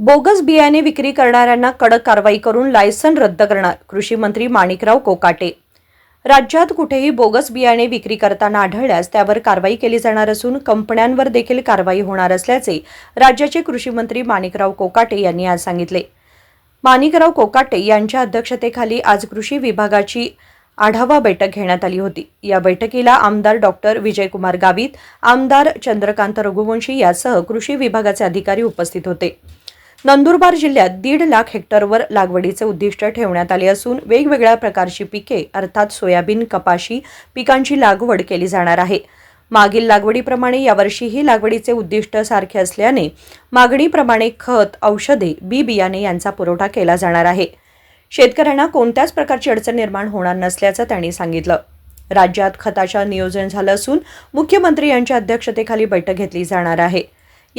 Bogus बियाणे विक्री करणाऱ्यांना कडक कारवाई करून लायसन रद्द करणार कृषी मंत्री माणिकराव कोकाटे. राज्यात कुठेही बोगस बियाणे विक्री करताना आढळल्यास त्यावर कारवाई केली जाणार असून कंपन्यांवर देखील कारवाई होणार असल्याचे राज्याचे कृषी मंत्री माणिकराव कोकाटे यांनी आज सांगितले. माणिकराव कोकाटे यांच्या अध्यक्षतेखाली आज कृषी विभागाची आढावा बैठक घेण्यात आली होती. या बैठकीला आमदार डॉक्टर विजयकुमार गावित आमदार चंद्रकांत रघुवंशी यासह कृषी विभागाचे अधिकारी उपस्थित होते. नंदुरबार जिल्ह्यात दीड लाख हेक्टरवर लागवडीचे उद्दिष्ट ठेवण्यात आले असून वेगवेगळ्या प्रकारची पिके अर्थात सोयाबीन कपाशी पिकांची लागवड केली जाणार आहे. मागील लागवडीप्रमाणे यावर्षीही लागवडीचे उद्दिष्ट सारखे असल्याने मागणीप्रमाणे खत औषधे बी बियाणे यांचा पुरवठा केला जाणार आहे. शेतकऱ्यांना कोणत्याच प्रकारची अडचण निर्माण होणार नसल्याचं त्यांनी सांगितलं. राज्यात खताच्या नियोजन झालं असून मुख्यमंत्री यांच्या अध्यक्षतेखाली बैठक घेतली जाणार आहे.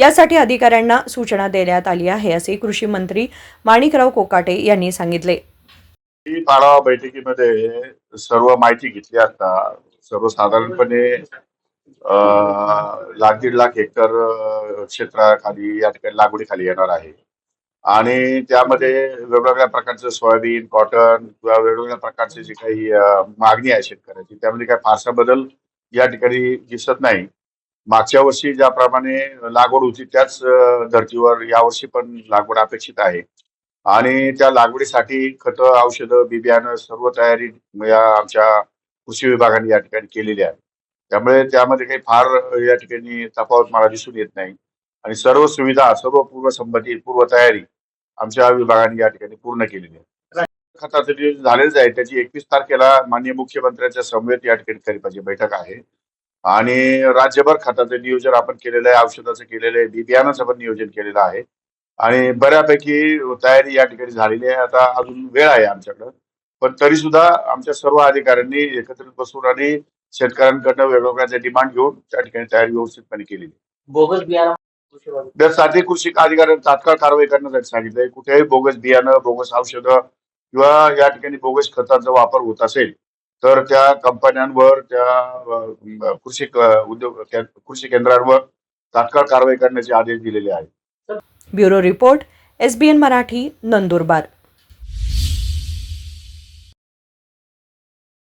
यासाठी अधिकाऱ्यांना सूचना देण्यात आली आहे असे कृषी मंत्री माणिकराव कोकाटे यांनी सांगितले. आढावा बैठकीमध्ये सर्व माहिती घेतली असता सर्वसाधारणपणे लाख दीड लाख हेक्टर क्षेत्राखाली या ठिकाणी लागवडीखाली येणार आहे. आणि त्यामध्ये वेगवेगळ्या प्रकारचं सोयाबीन कॉटन किंवा वेगवेगळ्या प्रकारचे जे काही मागणी आहे शेतकऱ्याची त्यामध्ये काही फारसा बदल या ठिकाणी दिसत नाही. मागच्या वर्षी ज्याप्रमाणे लागवड होती त्याच धर्तीवर यावर्षी पण लागवड अपेक्षित आहे. आणि त्या लागवडीसाठी खतं औषधं बी बियाणं सर्व तयारी या आमच्या कृषी विभागाने या ठिकाणी केलेली आहे. त्यामुळे त्यामध्ये काही फार या ठिकाणी तफावत मला दिसून येत नाही. आणि सर्व सुविधा सर्व पूर्वसंमती पूर्व तयारी आमच्या विभागाने या ठिकाणी पूर्ण केलेली आहे. खताचं जे झालेलंच आहे. त्याची एकवीस तारखेला माननीय मुख्यमंत्र्यांच्या समवेत या ठिकाणी खरीपाची बैठक आहे. आणि राज्यभर खताचं नियोजन आपण केलेलं आहे औषधाचं केलेलं आहे बी बियाणाचं पण नियोजन केलेलं आहे आणि बऱ्यापैकी तयारी या ठिकाणी झालेली आहे आता अजून वेळ आहे आमच्याकडं पण तरी सुद्धा आमच्या सर्व अधिकाऱ्यांनी एकत्रित बसून आणि शेतकऱ्यांकडनं वेगवेगळ्या डिमांड घेऊन त्या ठिकाणी तयारी व्यवस्थितपणे केलेली आहे. बोगस बियाणं. त्यासाठी कृषी अधिकाऱ्यांनी तात्काळ कारवाई करण्यासाठी सांगितलंय कुठेही बोगस बियाणं बोगस औषधं किंवा या ठिकाणी बोगस खतांचा वापर होत असेल तर त्या कंपन्यांवर त्या कृषी उद्योग कृषी केंद्रांवर तात्काळ कारवाई करण्याचे आदेश दिलेले आहेत. Bureau report SBN Marathi Nandurbar.